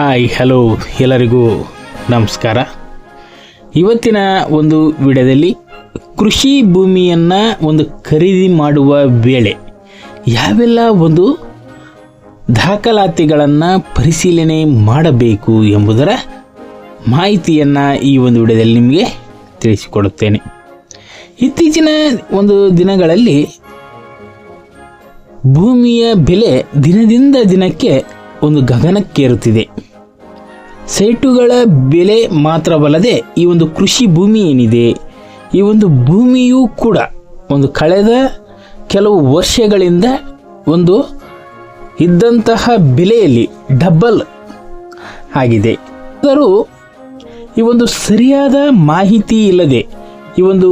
Hi, hello, ಎಲ್ಲರಿಗೂ ನಮಸ್ಕಾರ. ಇವತ್ತಿನ ಒಂದು ವಿಡಿಯೋದಲ್ಲಿ ಕೃಷಿ ಭೂಮಿಯನ್ನು ಒಂದು ಖರೀದಿ ಮಾಡುವ ವೇಳೆ ಯಾವೆಲ್ಲ ಒಂದು ದಾಖಲಾತಿಗಳನ್ನು ಪರಿಶೀಲನೆ ಮಾಡಬೇಕು ಎಂಬುದರ ಮಾಹಿತಿಯನ್ನು ಈ ಒಂದು ವಿಡಿಯೋದಲ್ಲಿ ನಿಮಗೆ ತಿಳಿಸಿಕೊಡುತ್ತೇನೆ. ಇತ್ತೀಚಿನ ಒಂದು ದಿನಗಳಲ್ಲಿ ಭೂಮಿಯ ಬೆಲೆ ದಿನದಿಂದ ದಿನಕ್ಕೆ ಒಂದು ಗಗನಕ್ಕೇರುತ್ತಿದೆ. ಸೈಟುಗಳ ಬೆಲೆ ಮಾತ್ರವಲ್ಲದೆ ಈ ಒಂದು ಕೃಷಿ ಭೂಮಿ ಏನಿದೆ, ಈ ಒಂದು ಭೂಮಿಯೂ ಕೂಡ ಒಂದು ಕಳೆದ ಕೆಲವು ವರ್ಷಗಳಿಂದ ಒಂದು ಇದ್ದಂತಹ ಬೆಲೆಯಲ್ಲಿ ಡಬಲ್ ಆಗಿದೆ. ಆದರೂ ಈ ಒಂದು ಸರಿಯಾದ ಮಾಹಿತಿ ಇಲ್ಲದೆ ಈ ಒಂದು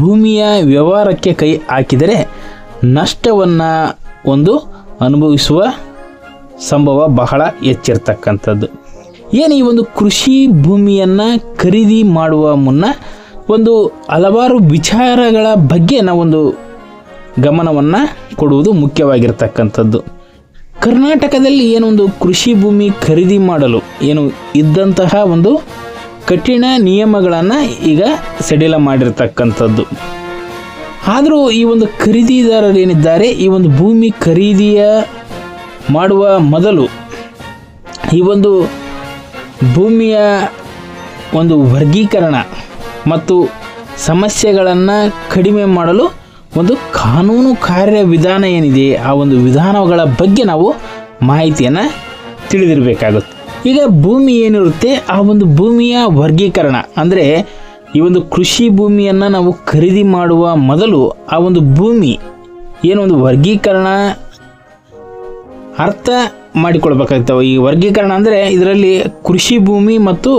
ಭೂಮಿಯ ವ್ಯವಹಾರಕ್ಕೆ ಕೈ ಹಾಕಿದರೆ ನಷ್ಟವನ್ನು ಒಂದು ಅನುಭವಿಸುವ ಸಂಭವ ಬಹಳ ಹೆಚ್ಚಿರ್ತಕ್ಕಂಥದ್ದು ಏನು ಈ ಒಂದು ಕೃಷಿ ಭೂಮಿಯನ್ನು ಖರೀದಿ ಮಾಡುವ ಮುನ್ನ ಒಂದು ಹಲವಾರು ವಿಚಾರಗಳ ಬಗ್ಗೆ ನಾವೊಂದು ಗಮನವನ್ನು ಕೊಡುವುದು ಮುಖ್ಯವಾಗಿರ್ತಕ್ಕಂಥದ್ದು. ಕರ್ನಾಟಕದಲ್ಲಿ ಏನೊಂದು ಕೃಷಿ ಭೂಮಿ ಖರೀದಿ ಮಾಡಲು ಏನು ಇದ್ದಂತಹ ಒಂದು ಕಠಿಣ ನಿಯಮಗಳನ್ನು ಈಗ ಸಡಿಲ ಮಾಡಿರ್ತಕ್ಕಂಥದ್ದು. ಆದರೂ ಈ ಒಂದು ಖರೀದಿದಾರರೇನಿದ್ದಾರೆ ಈ ಒಂದು ಭೂಮಿ ಖರೀದಿಯ ಮಾಡುವ ಮೊದಲು ಈ ಒಂದು ಭೂಮಿಯ ಒಂದು ವರ್ಗೀಕರಣ ಮತ್ತು ಸಮಸ್ಯೆಗಳನ್ನು ಕಡಿಮೆ ಮಾಡಲು ಒಂದು ಕಾನೂನು ಕಾರ್ಯವಿಧಾನ ಏನಿದೆ, ಆ ಒಂದು ವಿಧಾನಗಳ ಬಗ್ಗೆ ನಾವು ಮಾಹಿತಿಯನ್ನು ತಿಳಿದಿರಬೇಕಾಗುತ್ತೆ. ಈಗ ಭೂಮಿ ಏನಿರುತ್ತೆ, ಆ ಒಂದು ಭೂಮಿಯ ವರ್ಗೀಕರಣ. ಅಂದರೆ ಈ ಒಂದು ಕೃಷಿ ಭೂಮಿಯನ್ನು ನಾವು ಖರೀದಿ ಮಾಡುವ ಮೊದಲು ಆ ಒಂದು ಭೂಮಿ ಏನೊಂದು ವರ್ಗೀಕರಣ ಅರ್ಥ ಮಾಡಿಕೊಳ್ಬೇಕಾಗ್ತವೆ. ಈ ವರ್ಗೀಕರಣ ಅಂದರೆ ಇದರಲ್ಲಿ ಕೃಷಿ ಭೂಮಿ ಮತ್ತು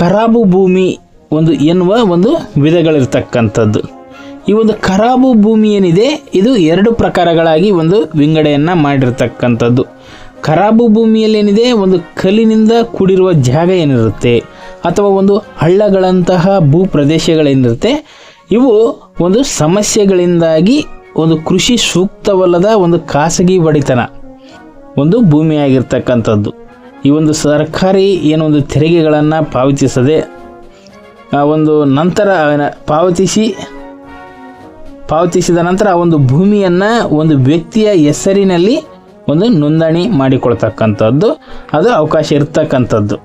ಖರಾಬು ಭೂಮಿ ಒಂದು ಎನ್ನುವ ಒಂದು ವಿಧಗಳಿರ್ತಕ್ಕಂಥದ್ದು. ಈ ಒಂದು ಖರಾಬು ಭೂಮಿ ಏನಿದೆ, ಇದು ಎರಡು ಪ್ರಕಾರಗಳಾಗಿ ಒಂದು ವಿಂಗಡೆಯನ್ನು ಮಾಡಿರ್ತಕ್ಕಂಥದ್ದು. ಖರಾಬು ಭೂಮಿಯಲ್ಲಿ ಏನಿದೆ, ಒಂದು ಕಲ್ಲಿನಿಂದ ಕೂಡಿರುವ ಜಾಗ ಏನಿರುತ್ತೆ, ಅಥವಾ ಒಂದು ಹಳ್ಳಗಳಂತಹ ಭೂ ಪ್ರದೇಶಗಳೇನಿರುತ್ತೆ, ಇವು ಒಂದು ಸಮಸ್ಯೆಗಳಿಂದಾಗಿ ಒಂದು ಕೃಷಿ ಸೂಕ್ತವಲ್ಲದ ಒಂದು ಖಾಸಗಿ ಒಡೆತನ. ಒಂದು ಭೂಮಿಯಾಗಿರ್ತಕ್ಕಂಥದ್ದು. ಈ ಒಂದು ಸರ್ಕಾರಿ ಏನೊಂದು ತೆರಿಗೆಗಳನ್ನು ಪಾವತಿಸದೆ, ಆ ಒಂದು ನಂತರ ಪಾವತಿಸಿ, ಪಾವತಿಸಿದ ನಂತರ ಆ ಒಂದು ಭೂಮಿಯನ್ನು ಒಂದು ವ್ಯಕ್ತಿಯ ಹೆಸರಿನಲ್ಲಿ ಒಂದು ನೋಂದಣಿ ಮಾಡಿಕೊಳ್ತಕ್ಕಂಥದ್ದು. ಅದು ಅವಕಾಶ ಇರ್ತಕ್ಕಂಥದ್ದು.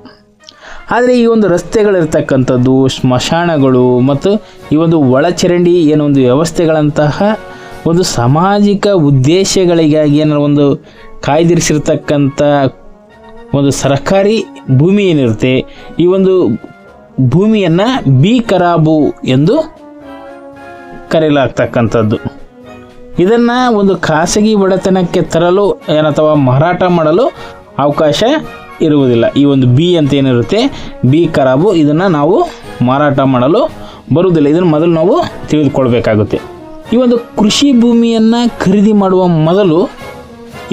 ಆದರೆ ಈ ಒಂದು ರಸ್ತೆಗಳಿರ್ತಕ್ಕಂಥದ್ದು, ಸ್ಮಶಾನಗಳು ಮತ್ತು ಈ ಒಂದು ಒಳಚರಂಡಿ ಏನೊಂದು ವ್ಯವಸ್ಥೆಗಳಂತಹ ಒಂದು ಸಾಮಾಜಿಕ ಉದ್ದೇಶಗಳಿಗಾಗಿ ಏನೋ ಒಂದು ಕಾಯ್ದಿರಿಸಿರ್ತಕ್ಕಂಥ ಒಂದು ಸರ್ಕಾರಿ ಭೂಮಿ ಏನಿರುತ್ತೆ, ಈ ಒಂದು ಭೂಮಿಯನ್ನು ಬಿ ಕರಾಬು ಎಂದು ಕರೆಯಲಾಗ್ತಕ್ಕಂಥದ್ದು. ಇದನ್ನು ಒಂದು ಖಾಸಗಿ ಒಡೆತನಕ್ಕೆ ತರಲು ಏನಥವಾ ಮಾರಾಟ ಮಾಡಲು ಅವಕಾಶ ಇರುವುದಿಲ್ಲ. ಈ ಒಂದು ಬಿ ಅಂತ ಏನಿರುತ್ತೆ, ಬಿ ಕರಾಬು, ಇದನ್ನು ನಾವು ಮಾರಾಟ ಮಾಡಲು ಬರುವುದಿಲ್ಲ. ಇದನ್ನು ಮೊದಲು ನಾವು ತಿಳಿದುಕೊಳ್ಬೇಕಾಗುತ್ತೆ. ಈ ಒಂದು ಕೃಷಿ ಭೂಮಿಯನ್ನು ಖರೀದಿ ಮಾಡುವ ಮೊದಲು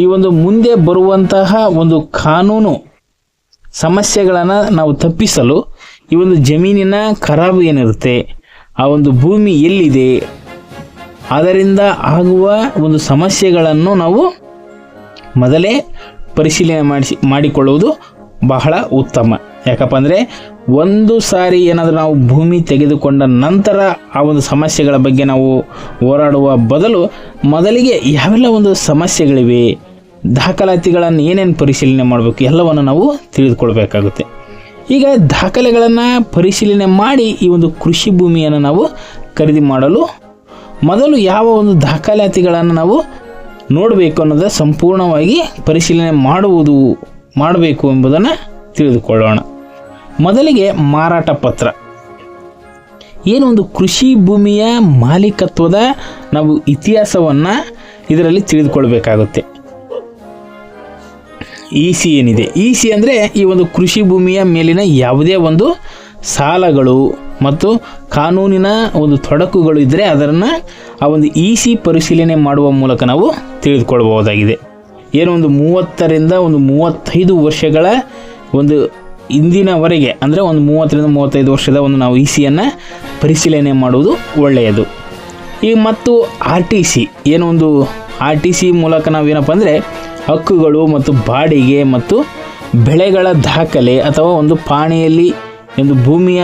ಈ ಒಂದು ಮುಂದೆ ಬರುವಂತಹ ಒಂದು ಕಾನೂನು ಸಮಸ್ಯೆಗಳನ್ನು ನಾವು ತಪ್ಪಿಸಲು ಈ ಒಂದು ಜಮೀನಿನ ಖರಾಬು ಏನಿರುತ್ತೆ, ಆ ಒಂದು ಭೂಮಿ ಎಲ್ಲಿದೆ, ಅದರಿಂದ ಆಗುವ ಒಂದು ಸಮಸ್ಯೆಗಳನ್ನು ನಾವು ಮೊದಲೇ ಪರಿಶೀಲನೆ ಮಾಡಿಸಿ, ಮಾಡಿಕೊಳ್ಳುವುದು ಬಹಳ ಉತ್ತಮ. ಯಾಕಪ್ಪ ಅಂದರೆ ಒಂದು ಸಾರಿ ಏನಾದರೂ ನಾವು ಭೂಮಿ ತೆಗೆದುಕೊಂಡ ನಂತರ ಆ ಒಂದು ಸಮಸ್ಯೆಗಳ ಬಗ್ಗೆ ನಾವು ಹೋರಾಡುವ ಬದಲು ಮೊದಲಿಗೆ ಯಾವೆಲ್ಲ ಒಂದು ಸಮಸ್ಯೆಗಳಿವೆ ದಾಖಲಾತಿಗಳನ್ನು ಏನೇನು ಪರಿಶೀಲನೆ ಮಾಡಬೇಕು ಎಲ್ಲವನ್ನು ನಾವು ತಿಳಿದುಕೊಳ್ಬೇಕಾಗುತ್ತೆ. ಈಗ ದಾಖಲೆಗಳನ್ನು ಪರಿಶೀಲನೆ ಮಾಡಿ ಈ ಒಂದು ಕೃಷಿ ಭೂಮಿಯನ್ನು ನಾವು ಖರೀದಿ ಮಾಡಲು ಮೊದಲು ಯಾವ ಒಂದು ದಾಖಲಾತಿಗಳನ್ನು ನಾವು ನೋಡಬೇಕು ಅನ್ನೋದು ಸಂಪೂರ್ಣವಾಗಿ ಪರಿಶೀಲನೆ ಮಾಡುವುದು, ಮಾಡಬೇಕು ಎಂಬುದನ್ನು ತಿಳಿದುಕೊಳ್ಳೋಣ. ಮೊದಲಿಗೆ ಮಾರಾಟ ಪತ್ರ. ಏನು ಒಂದು ಕೃಷಿ ಭೂಮಿಯ ಮಾಲೀಕತ್ವದ ನಾವು ಇತಿಹಾಸವನ್ನು ಇದರಲ್ಲಿ ತಿಳಿದುಕೊಳ್ಬೇಕಾಗುತ್ತೆ. ಇ ಸಿ ಏನಿದೆ? ಇ ಸಿ ಅಂದರೆ ಈ ಒಂದು ಕೃಷಿ ಭೂಮಿಯ ಮೇಲಿನ ಯಾವುದೇ ಒಂದು ಸಾಲಗಳು ಮತ್ತು ಕಾನೂನಿನ ಒಂದು ತೊಡಕುಗಳು ಇದ್ದರೆ ಅದನ್ನು ಆ ಒಂದು ಇ ಸಿ ಪರಿಶೀಲನೆ ಮಾಡುವ ಮೂಲಕ ನಾವು ತಿಳಿದುಕೊಳ್ಳಬಹುದಾಗಿದೆ. ಏನು ಒಂದು ಮೂವತ್ತರಿಂದ ಒಂದು ಮೂವತ್ತೈದು ವರ್ಷಗಳ ಒಂದು ಇಂದಿನವರೆಗೆ, ಅಂದರೆ ಒಂದು ಮೂವತ್ತರಿಂದ ಮೂವತ್ತೈದು ವರ್ಷದ ಒಂದು ನಾವು ಇ ಸಿಯನ್ನು ಪರಿಶೀಲನೆ ಮಾಡುವುದು ಒಳ್ಳೆಯದು. ಈ ಮತ್ತು ಆರ್ ಟಿ ಸಿ, ಏನೋ ಒಂದು ಆರ್ ಟಿ ಸಿ ಮೂಲಕ ನಾವೇನಪ್ಪ ಅಂದರೆ ಹಕ್ಕುಗಳು ಮತ್ತು ಬಾಡಿಗೆ ಮತ್ತು ಬೆಳೆಗಳ ದಾಖಲೆ ಅಥವಾ ಒಂದು ಪಾಣಿಯಲ್ಲಿ ಒಂದು ಭೂಮಿಯ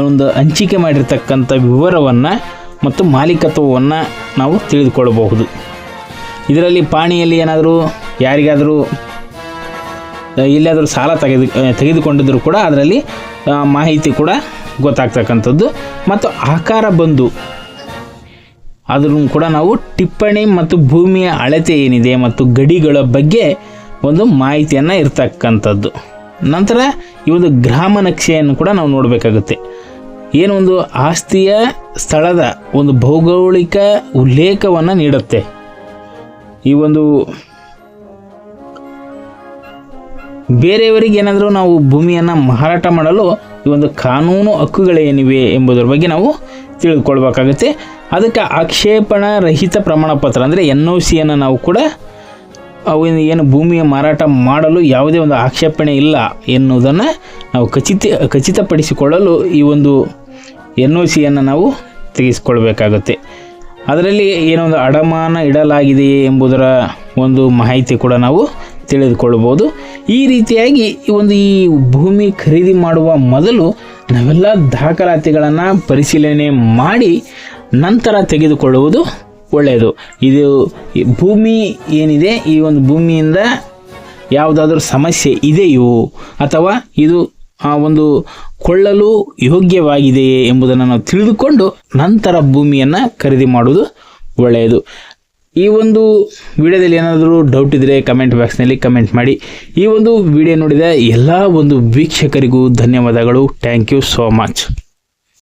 ಒಂದು ಹಂಚಿಕೆ ಮಾಡಿರ್ತಕ್ಕಂಥ ವಿವರವನ್ನು ಮತ್ತು ಮಾಲೀಕತ್ವವನ್ನು ನಾವು ತಿಳಿದುಕೊಳ್ಳಬಹುದು. ಇದರಲ್ಲಿ ಪಾಣಿಯಲ್ಲಿ ಏನಾದರೂ ಯಾರಿಗಾದರೂ ಎಲ್ಲಿಯಾದರೂ ಸಾಲ ತೆಗೆದು ತೆಗೆದುಕೊಂಡಿದ್ದರೂ ಕೂಡ ಅದರಲ್ಲಿ ಮಾಹಿತಿ ಕೂಡ ಗೊತ್ತಾಗ್ತಕ್ಕಂಥದ್ದು. ಮತ್ತು ಆಕಾರ ಬಂದು ಅದನ್ನು ಕೂಡ ನಾವು ಟಿಪ್ಪಣಿ ಮತ್ತು ಭೂಮಿಯ ಅಳತೆ ಏನಿದೆ ಮತ್ತು ಗಡಿಗಳ ಬಗ್ಗೆ ಒಂದು ಮಾಹಿತಿಯನ್ನು ಇರ್ತಕ್ಕಂಥದ್ದು. ನಂತರ ಈ ಒಂದು ಗ್ರಾಮ ನಕ್ಷೆಯನ್ನು ಕೂಡ ನಾವು ನೋಡಬೇಕಾಗುತ್ತೆ. ಏನು ಒಂದು ಆಸ್ತಿಯ ಸ್ಥಳದ ಒಂದು ಭೌಗೋಳಿಕ ಉಲ್ಲೇಖವನ್ನು ನೀಡುತ್ತೆ. ಈ ಒಂದು ಬೇರೆಯವರಿಗೆ ಏನಾದರೂ ನಾವು ಭೂಮಿಯನ್ನು ಮಾರಾಟ ಮಾಡಲು ಈ ಒಂದು ಕಾನೂನು ಹಕ್ಕುಗಳೇನಿವೆ ಎಂಬುದರ ಬಗ್ಗೆ ನಾವು ತಿಳಿದುಕೊಳ್ಬೇಕಾಗುತ್ತೆ. ಅದಕ್ಕೆ ಆಕ್ಷೇಪಣ ರಹಿತ ಪ್ರಮಾಣ ಪತ್ರ ಅಂದರೆ ಎನ್ ಒ ಸಿಯನ್ನು ನಾವು ಕೂಡ ಅವು ಏನು ಭೂಮಿಯ ಮಾರಾಟ ಮಾಡಲು ಯಾವುದೇ ಒಂದು ಆಕ್ಷೇಪಣೆ ಇಲ್ಲ ಎನ್ನುವುದನ್ನು ನಾವು ಖಚಿತ, ಖಚಿತಪಡಿಸಿಕೊಳ್ಳಲು ಈ ಒಂದು ಎನ್ ಒ ಸಿಯನ್ನು ನಾವು ತೆಗೆಸಿಕೊಳ್ಬೇಕಾಗುತ್ತೆ. ಅದರಲ್ಲಿ ಏನೊಂದು ಅಡಮಾನ ಇಡಲಾಗಿದೆಯೇ ಎಂಬುದರ ಒಂದು ಮಾಹಿತಿ ಕೂಡ ನಾವು ತಿಳಿದುಕೊಳ್ಬೋದು. ಈ ರೀತಿಯಾಗಿ ಈ ಒಂದು ಈ ಭೂಮಿ ಖರೀದಿ ಮಾಡುವ ಮೊದಲು ನಾವೆಲ್ಲ ದಾಖಲಾತಿಗಳನ್ನು ಪರಿಶೀಲನೆ ಮಾಡಿ ನಂತರ ತೆಗೆದುಕೊಳ್ಳುವುದು ಒಳ್ಳೆಯದು. ಇದು ಭೂಮಿ ಏನಿದೆ, ಈ ಒಂದು ಭೂಮಿಯಿಂದ ಯಾವುದಾದ್ರೂ ಸಮಸ್ಯೆ ಇದೆಯೋ, ಅಥವಾ ಇದು ಆ ಒಂದು ಕೊಳ್ಳಲು ಯೋಗ್ಯವಾಗಿದೆಯೇ ಎಂಬುದನ್ನು ನಾವು ತಿಳಿದುಕೊಂಡು ನಂತರ ಭೂಮಿಯನ್ನು ಖರೀದಿ ಮಾಡುವುದು ಒಳ್ಳೆಯದು. ಈ ಒಂದು ವಿಡಿಯೋದಲ್ಲಿ ಏನಾದರೂ ಡೌಟ್ ಇದ್ದರೆ ಕಮೆಂಟ್ ಬಾಕ್ಸ್ನಲ್ಲಿ ಕಮೆಂಟ್ ಮಾಡಿ. ಈ ಒಂದು ವಿಡಿಯೋ ನೋಡಿದ ಎಲ್ಲ ಒಂದು ವೀಕ್ಷಕರಿಗೂ ಧನ್ಯವಾದಗಳು. Thank you so much